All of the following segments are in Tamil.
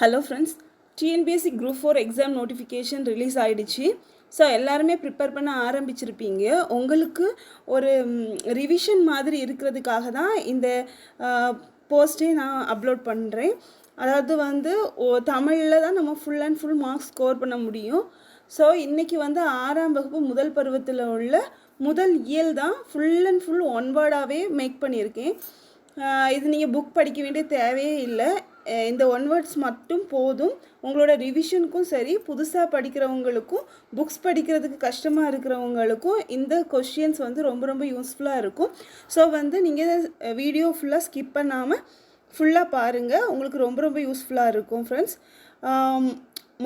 Hello friends TNPSC group four exam notification release ஆகிடுச்சு ஸோ எல்லாருமே ப்ரிப்பேர் பண்ண ஆரம்பிச்சிருப்பீங்க. உங்களுக்கு ஒரு ரிவிஷன் மாதிரி இருக்கிறதுக்காக தான் இந்த போஸ்ட்டே நான் அப்லோட் பண்ணுறேன் அதாவது வந்து ஓ தமிழில் தான் நம்ம full and full marks score பண்ண முடியும். ஸோ இன்றைக்கி வந்து ஆறாம் வகுப்பு முதல் பருவத்தில் உள்ள முதல் இயல் தான் ஃபுல் அண்ட் ஃபுல் ஒன் வேர்டாகவே மேக் பண்ணியிருக்கேன். இது நீங்கள் புக் படிக்க வேண்டிய தேவையே இல்லை. இந்த ஒன் வேர்ட்ஸ் மட்டும் போதும். உங்களோட ரிவிஷனுக்கும் சரி புதுசாக படிக்கிறவங்களுக்கும் புக்ஸ் படிக்கிறதுக்கு கஷ்டமாக இருக்கிறவங்களுக்கும் இந்த கொஷின்ஸ் வந்து ரொம்ப ரொம்ப யூஸ்ஃபுல்லாக இருக்கும். ஸோ வந்து நீங்கள் வீடியோ ஃபுல்லாக ஸ்கிப் பண்ணாமல் ஃபுல்லாக பாருங்கள் உங்களுக்கு ரொம்ப ரொம்ப யூஸ்ஃபுல்லாக இருக்கும் ஃப்ரெண்ட்ஸ்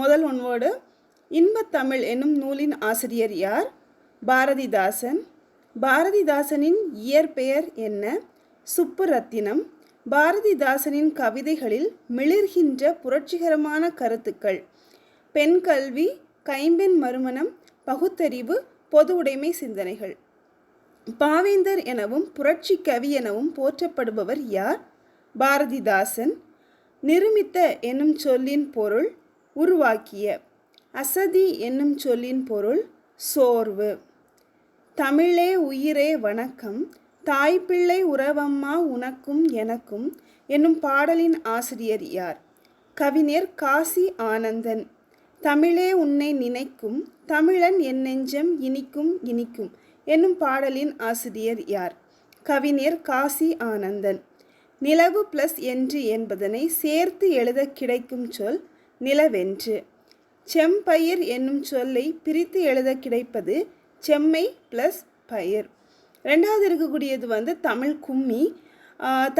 முதல் ஒன் வேர்டு இன்பத்தமிழ் என்னும் நூலின் ஆசிரியர் யார்? பாரதிதாசன். பாரதிதாசனின் இயற்பெயர் என்ன? சுப்புரத்தினம். பாரதிதாசனின் கவிதைகளில் மிளிர்கின்ற புரட்சிகரமான கருத்துக்கள். பெண் கல்வி கைம்பெண் மறுமணம் பகுத்தறிவு பொது உடைமை சிந்தனைகள். பாவேந்தர் எனவும் புரட்சி கவி எனவும் போற்றப்படுபவர் யார்? பாரதிதாசன். நிருமித்த என்னும் சொல்லின் பொருள் உருவாக்கிய. அசதி என்னும் சொல்லின் பொருள் சோர்வு. தமிழே உயிரே வணக்கம். தாய்ப்பிள்ளை உறவம்மா உனக்கும் எனக்கும் என்னும் பாடலின் ஆசிரியர் யார்? கவிஞர் காசி ஆனந்தன். தமிழே உன்னை நினைக்கும் தமிழன் என் நெஞ்சம் இனிக்கும் இனிக்கும் என்னும் பாடலின் ஆசிரியர் யார்? கவிஞர் காசி ஆனந்தன். நிலவு பிளஸ் என்று என்பதனை சேர்த்து எழுத கிடைக்கும் சொல் நிலவென்று. செம்பயிர் என்னும் சொல்லை பிரித்து எழுத கிடைப்பது செம்மை ப்ளஸ் பயிர். ரெண்டாவது இருக்கக்கூடியது வந்து தமிழ் கும்மி.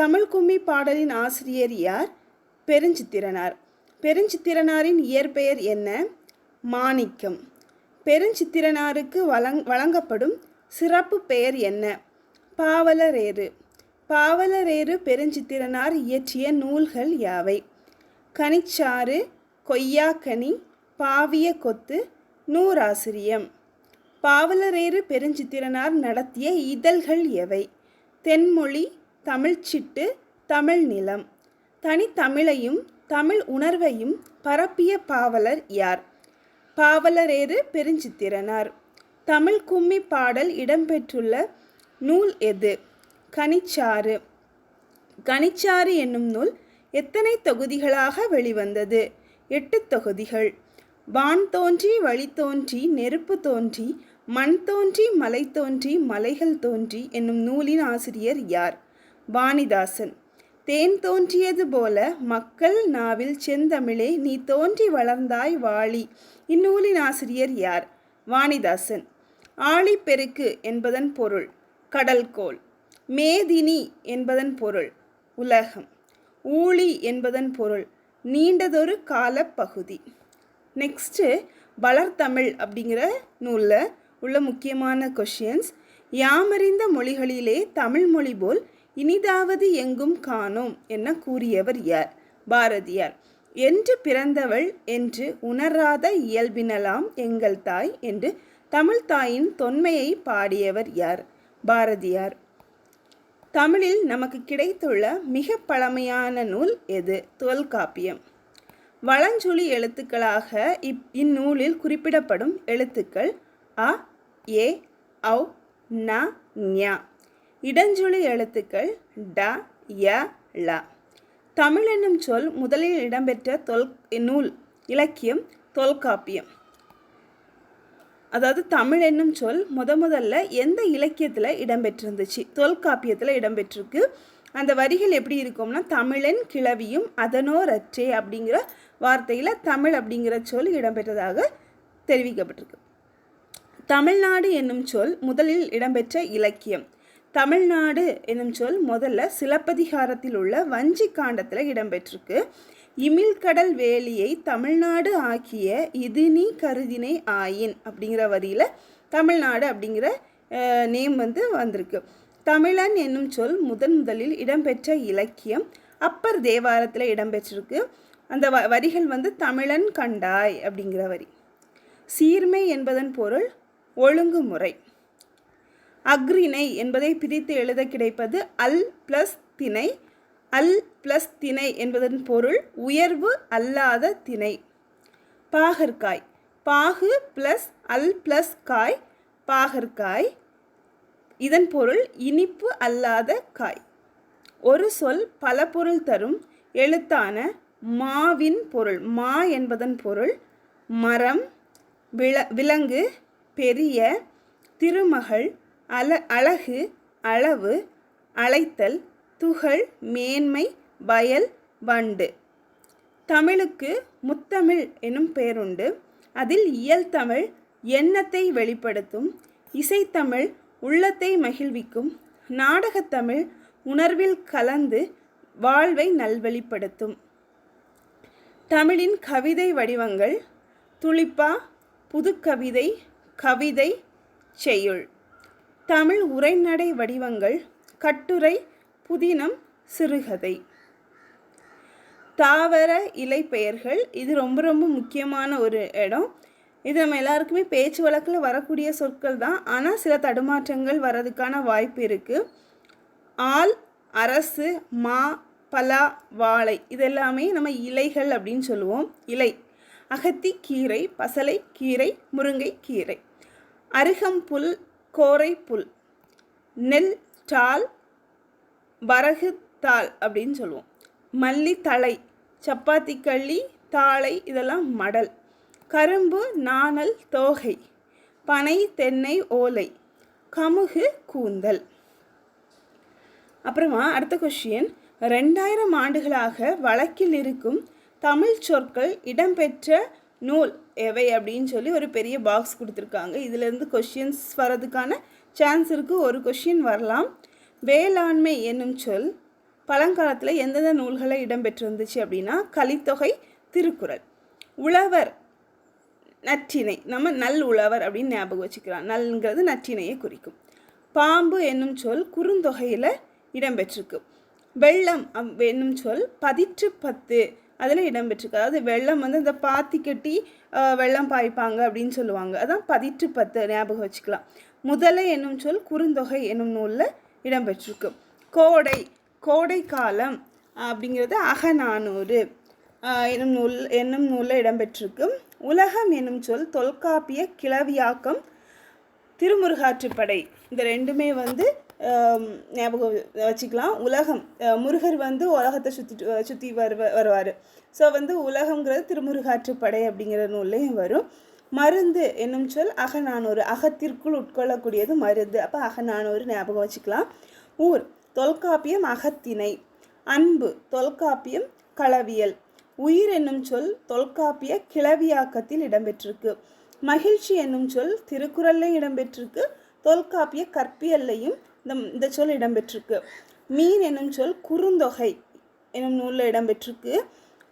தமிழ் கும்மி பாடலின் ஆசிரியர் யார்? பெருஞ்சித்திரனார். பெருஞ்சித்திரனாரின் இயற்பெயர் என்ன? மாணிக்கம். பெருஞ்சித்திரனாருக்கு வழங் வழங்கப்படும் சிறப்பு பெயர் என்ன? பாவலரேறு. பாவலரேறு பெருஞ்சித்திரனார் இயற்றிய நூல்கள் யாவை? கனிச்சாறு கொய்யாக்கனி பாவிய கொத்து நூறாசிரியம். பாவலரேறு பெருஞ்சித்திரனார் நடத்திய இதழ்கள் எவை? தென்மொழி தமிழ்ச்சிட்டு தமிழ் நிலம் தனித்தமிழையும் தமிழ் உணர்வையும் பரப்பிய பாவலர் யார்? பாவலரேறு பெருஞ்சித்திரனார். தமிழ் கும்மி பாடல் இடம்பெற்றுள்ள நூல் எது? கனிச்சாறு. கனிச்சாறு என்னும் நூல் எத்தனை தொகுதிகளாக வெளிவந்தது? எட்டு தொகுதிகள். வான் தோன்றி வழி தோன்றி நெருப்பு தோன்றி மண் தோன்றி மலை தோன்றி மலைகள் தோன்றி என்னும் நூலின் ஆசிரியர் யார்? வாணிதாசன். தேன் தோன்றியது போல மக்கள் நாவில் செந்தமிழே நீ தோன்றி வளர்ந்தாய் வாழி. இந்நூலின் ஆசிரியர் யார்? வாணிதாசன். ஆழிப்பெருக்கு என்பதன் பொருள் கடல்கோள் மேதினி என்பதன் பொருள் உலகம். ஊழி என்பதன் பொருள் நீண்டதொரு காலப்பகுதி. நெக்ஸ்ட்டு வளர்தமிழ் அப்படிங்கிற நூலில் உள்ள முக்கியமான கொஷின்ஸ் யாமறிந்த மொழிகளிலே தமிழ் மொழி போல் இனிதாவது எங்கும் காணோம் என கூறியவர் யார்? பாரதியார். என்று பிறந்தவள் என்று உணராத இயல்பினலாம் எங்கள் தாய் என்று தமிழ் தாயின் தொன்மையை பாடியவர் யார்? பாரதியார். தமிழில் நமக்கு கிடைத்துள்ள மிக பழமையான நூல் எது? தொல்காப்பியம். வளஞ்சொலி எழுத்துக்களாக இப் இந்நூலில் குறிப்பிடப்படும் எழுத்துக்கள் அ ஏ ஔ ந ஞா. இடஞ்சொலி எழுத்துக்கள் ட ய ல தமிழ் என்னும் சொல் முதலில் இடம்பெற்ற தொல் நூல் இலக்கியம் தொல்காப்பியம். அதாவது தமிழ் என்னும் சொல் முத முதல்ல எந்த இலக்கியத்தில் இடம்பெற்றிருந்துச்சு? தொல்காப்பியத்தில் இடம்பெற்றிருக்கு. அந்த வரிகள் எப்படி இருக்கும்னா தமிழன் கிளவியும் அதனோரற்றே அப்படிங்கிற வார்த்தையில் தமிழ் அப்படிங்கிற சொல் இடம்பெற்றதாக தெரிவிக்கப்பட்டிருக்கு. தமிழ்நாடு என்னும் சொல் முதலில் இடம்பெற்ற இலக்கியம். தமிழ்நாடு என்னும் சொல் முதல்ல சிலப்பதிகாரத்தில் உள்ள வஞ்சி காண்டத்தில் இடம்பெற்றிருக்கு. இமிழ்கடல் வேலியை தமிழ்நாடு ஆக்கிய இது நீ கருதினை ஆயின் அப்படிங்கிற வரியில் தமிழ்நாடு அப்படிங்கிற நேம் வந்து வந்திருக்கு. தமிழன் என்னும் சொல் முதன் முதலில் இடம்பெற்ற இலக்கியம். அப்பர் தேவாரத்தில் இடம்பெற்றிருக்கு. அந்த வ வரிகள் வந்து தமிழன் கண்டாய் அப்படிங்கிற வரி. சீர்மை என்பதன் பொருள் ஒழுங்குமுறை. அக்ரிணை என்பதை பிரித்து எழுத கிடைப்பது அல் ப்ளஸ் திணை. அல் ப்ளஸ் திணை என்பதன் பொருள் உயர்வு அல்லாத திணை. பாகற்காய். பாகு ப்ளஸ் அல் ப்ளஸ் காய். பாகற்காய். இதன் பொருள் இனிப்பு அல்லாத காய். ஒரு சொல் பல பொருள் தரும். எழுத்தான மாவின் பொருள். மா என்பதன் பொருள் மரம் வில விலங்கு பெரிய திருமகள் அல அழகு அளவு அழைத்தல் துகள் மேன்மை வயல் வண்டு. தமிழுக்கு முத்தமிழ் எனும் பெயருண்டு. அதில் இயல்தமிழ் எண்ணத்தை வெளிப்படுத்தும் இசைத்தமிழ் உள்ளத்தை மகிழ்விக்கும் நாடகத்தமிழ் உணர்வில் கலந்து வாழ்வை நல்வழிப்படுத்தும் தமிழின் கவிதை வடிவங்கள் துளிப்பா புதுக்கவிதை கவிதை செய்யுள். தமிழ் உரைநடை வடிவங்கள் கட்டுரை புதினம் சிறுகதை. தாவர இலை பெயர்கள் இது ரொம்ப ரொம்ப முக்கியமான ஒரு இடம். இது நம்ம எல்லாருக்குமே பேச்சு வழக்கில் வரக்கூடிய சொற்கள் தான். ஆனால் சில தடுமாற்றங்கள் வர்றதுக்கான வாய்ப்பு இருக்குது ஆள் அரசு மா பலா வாழை இதெல்லாமே நம்ம இலைகள் அப்படின்னு சொல்லுவோம். இலை. அகத்தி கீரை பசலை கீரை முருங்கை கீரை அருகம்புல் கோரை புல் நெல் டால் வரகு தாள் அப்படின்னு சொல்லுவோம். மல்லி தழை சப்பாத்தி கள்ளி தாளை இதெல்லாம் மடல். கரும்பு நாணல் தோகை. பனை தென்னை ஓலை. கமுகு கூந்தல். அப்புறமா அடுத்த கொஷின் ரெண்டாயிரம் ஆண்டுகளாக வழக்கில் இருக்கும் தமிழ் சொற்கள் இடம்பெற்ற நூல் எவை அப்படின்னு சொல்லி ஒரு பெரிய பாக்ஸ் கொடுத்துருக்காங்க. இதிலேருந்து கொஷின்ஸ் வர்றதுக்கான சான்ஸ் இருக்குது ஒரு கொஷின் வரலாம். வேளாண்மை என்னும் சொல் பழங்காலத்தில் எந்தெந்த நூல்களை இடம்பெற்றிருந்துச்சு அப்படின்னா கலித்தொகை திருக்குறள். உழவர் நற்றிணை நம்ம நல் உழவர் அப்படின்னு ஞாபகம் வச்சுக்கலாம். நல்ங்கிறது நற்றினையை குறிக்கும். பாம்பு என்னும் சொல் குறுந்தொகையில் இடம்பெற்றிருக்கு. வெள்ளம் என்னும் சொல் பதிற்று பத்து அதில் இடம்பெற்றிருக்கு அதாவது வெள்ளம் வந்து இந்த பாத்தி கட்டி வெள்ளம் பாய்ப்பாங்க அப்படின்னு சொல்லுவாங்க. அதான் பதிற்று பத்து ஞாபகம் வச்சுக்கலாம். முதலை என்னும் சொல் குறுந்தொகை என்னும் நூலில் இடம்பெற்றிருக்கு கோடை கோடை காலம் அப்படிங்கிறது அகநானூறு என்னும் நூல் என்னும் நூலில் இடம்பெற்றிருக்கு உலகம் என்னும் சொல் தொல்காப்பிய கிளவியாக்கம் திருமுருகாற்றுப்படை. இந்த ரெண்டுமே வந்து ஞாபகம் வச்சுக்கலாம். உலகம் முருகர் வந்து உலகத்தை சுற்றிட்டு சுற்றி வருவ வருவார். ஸோ வந்து உலகங்கிறது திருமுருகாற்றுப்படை அப்படிங்கிற நூல்லையும் வரும். மருந்து என்னும் சொல் அகநானூறு. அகத்திற்குள் உட்கொள்ளக்கூடியது மருந்து. அப்போ அகநானூறு ஞாபகம் வச்சுக்கலாம். ஊர் தொல்காப்பியம் அகத்திணை. அன்பு தொல்காப்பியம் களவியல். உயிர் என்னும் சொல் தொல்காப்பிய கிளவியாக்கத்தில் இடம்பெற்றிருக்கு. மகிழ்ச்சி என்னும் சொல் திருக்குறள்லையும் இடம்பெற்றிருக்கு. தொல்காப்பிய கற்பியல்லையும் இந்த இந்த சொல் இடம்பெற்றிருக்கு. மீன் என்னும் சொல் குறுந்தொகை என்னும் நூலில் இடம்பெற்றிருக்கு.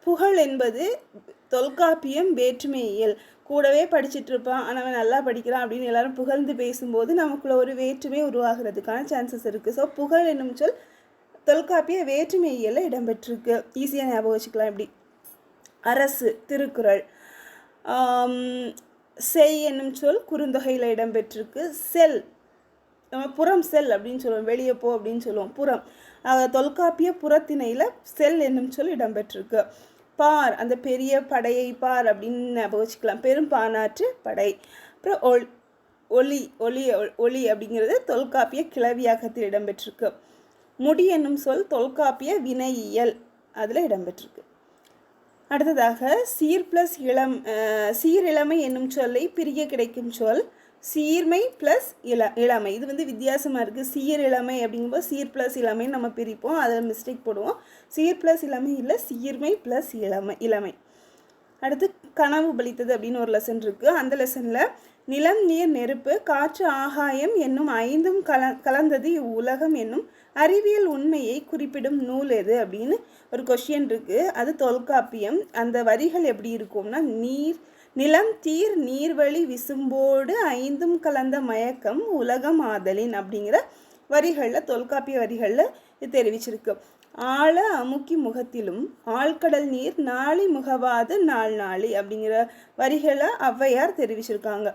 புகழ் என்பது தொல்காப்பியம் வேற்றுமையியல். கூடவே படிச்சுட்டு இருப்பான் ஆனால் நல்லா படிக்கிறான் அப்படின்னு எல்லாரும் புகழ்ந்து பேசும்போது நமக்குள்ள ஒரு வேற்றுமை உருவாகிறதுக்கான சான்சஸ் இருக்குது ஸோ புகழ் என்னும் சொல் தொல்காப்பிய வேற்றுமையியலில் இடம்பெற்றிருக்கு. ஈஸியாக ஞாபகம் வச்சுக்கலாம் இப்படி. அரசு திருக்குறள். செய் என்னும் சொல் குறுந்தொகையில் இடம்பெற்றிருக்கு. செல் நம்ம புறம் செல் அப்படின்னு சொல்லுவோம். வெளியே போ அப்படின்னு சொல்லுவோம். புறம். தொல்காப்பிய புறத்திணையில் செல் என்னும் சொல் இடம்பெற்றிருக்கு. பார் அந்த பெரிய படையை பார் அப்படின்னு ஞாபகம் வச்சுக்கலாம். பெரும் பானாற்று படை. அப்புறம் ஒல் ஒளி ஒளி ஒளி அப்படிங்கிறது தொல்காப்பிய கிளவியாக்கத்தில் இடம்பெற்றிருக்கு. முடி என்னும் சொல் தொல்காப்பிய வினையியல் அதில் இடம்பெற்றிருக்கு. அடுத்ததாக சீர் ப்ளஸ் இளம் சீரிழமை என்னும் சொல்லை பிரிய கிடைக்கும் சொல் சீர்மை ப்ளஸ் இள இளமை. இது வந்து வித்தியாசமாக இருக்குது சீர் இளமை அப்படிங்கும்போது சீர் ப்ளஸ் இளமைன்னு நம்ம பிரிப்போம். அதில் மிஸ்டேக் போடுவோம். சீர் ப்ளஸ் இளமை இல்லை சீர்மை ப்ளஸ் இளமை இளமை. அடுத்து கனவு பலித்தது அப்படின்னு ஒரு லெசன் இருக்குது அந்த லெசனில் நிலம் நீர் நெருப்பு காற்று ஆகாயம் என்னும் ஐந்தும் கல கலந்தது இவ்வுலகம் என்னும் அறிவியல் உண்மையை குறிப்பிடும் நூல் எது அப்படின்னு ஒரு கொஷின் இருக்குது அது தொல்காப்பியம். அந்த வரிகள் எப்படி இருக்கும்னா நீர் நிலம் தீர் நீர்வழி விசும்போடு ஐந்தும் கலந்த மயக்கம் உலகம் ஆதலின் அப்படிங்கிற வரிகளில் தொல்காப்பிய வரிகளில் தெரிவிச்சிருக்கு. ஆழ அமுக்கி முகத்திலும் ஆழ்கடல் நீர் நாளி முகவாது நாள் நாளி அப்படிங்கிற வரிகளை ஔவையார் தெரிவிச்சிருக்காங்க.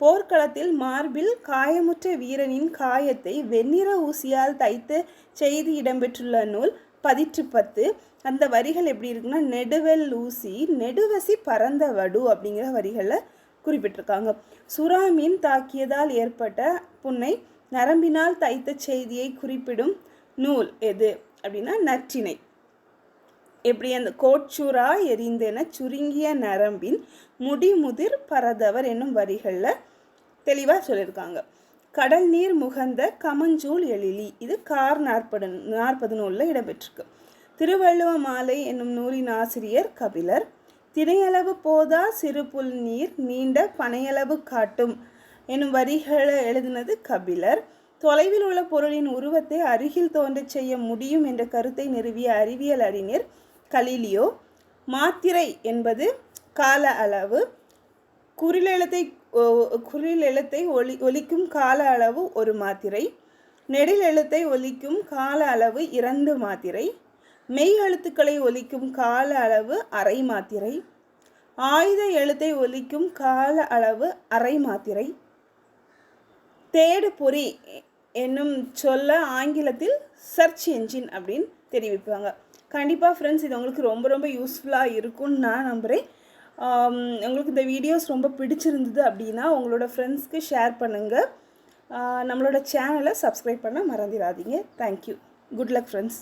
போர்க்களத்தில் மார்பில் காயமுற்ற வீரனின் காயத்தை வெண்ணிற ஊசியால் தைத்து செய்தி இடம்பெற்றுள்ள நூல் பதிற்று பத்து அந்த வரிகள் எப்படி இருக்குன்னா நெடுவெல் ஊசி நெடுவசி பரந்த வடு அப்படிங்கிற வரிகளில் குறிப்பிட்டிருக்காங்க. சுறா மீன் தாக்கியதால் ஏற்பட்ட புண்ணை நரம்பினால் தைத்த செய்தியை குறிப்பிடும் நூல் எது அப்படின்னா நற்றினை எப்படி அந்த கோட்சுரா எரிந்தென சுருங்கிய நரம்பின் முடிமுதிர் பரதவர் என்னும் வரிகளில் தெளிவாக சொல்லியிருக்காங்க. கடல் நீர் முகந்த கமஞ்சூல் எழிலி இது கார் நாற்பது நாற்பது நூலில் இடம்பெற்றிருக்கு. திருவள்ளுவ மாலை என்னும் நூலின் ஆசிரியர் கபிலர் திணையளவு போதா சிறுபுல் நீர் நீண்ட பனையளவு காட்டும் என்னும் வரிகளை எழுதினது கபிலர். தொலைவில் உள்ள பொருளின் உருவத்தை அருகில் தோன்றச் செய்ய முடியும் என்ற கருத்தை நிறுவிய அறிவியல் அறிஞர் கலீலியோ மாத்திரை என்பது கால அளவு குறிலெழுத்தை குறில் எழுத்தை ஒலி ஒலிக்கும் கால அளவு ஒரு மாத்திரை நெடில் எழுத்தை ஒலிக்கும் கால அளவு இரண்டு மாத்திரை மெய் எழுத்துக்களை ஒலிக்கும் கால அளவு அரை மாத்திரை. ஆயுத எழுத்தை ஒலிக்கும் கால அளவு அரை மாத்திரை. தேடு பொறி என்னும் சொல்ல ஆங்கிலத்தில் சர்ச் என்ஜின் அப்படின்னு தெரிவிப்பாங்க. கண்டிப்பாக ஃப்ரெண்ட்ஸ் இது உங்களுக்கு ரொம்ப ரொம்ப யூஸ்ஃபுல்லாக இருக்கும்னு நான் நம்புகிறேன் உங்களுக்கு இந்த வீடியோஸ் ரொம்ப பிடிச்சிருந்தது அப்படின்னா உங்களோட ஃப்ரெண்ட்ஸ்க்கு ஷேர் பண்ணுங்கள் நம்மளோட சேனலை சப்ஸ்கிரைப் பண்ண மறந்துடாதீங்க. Thank you good luck friends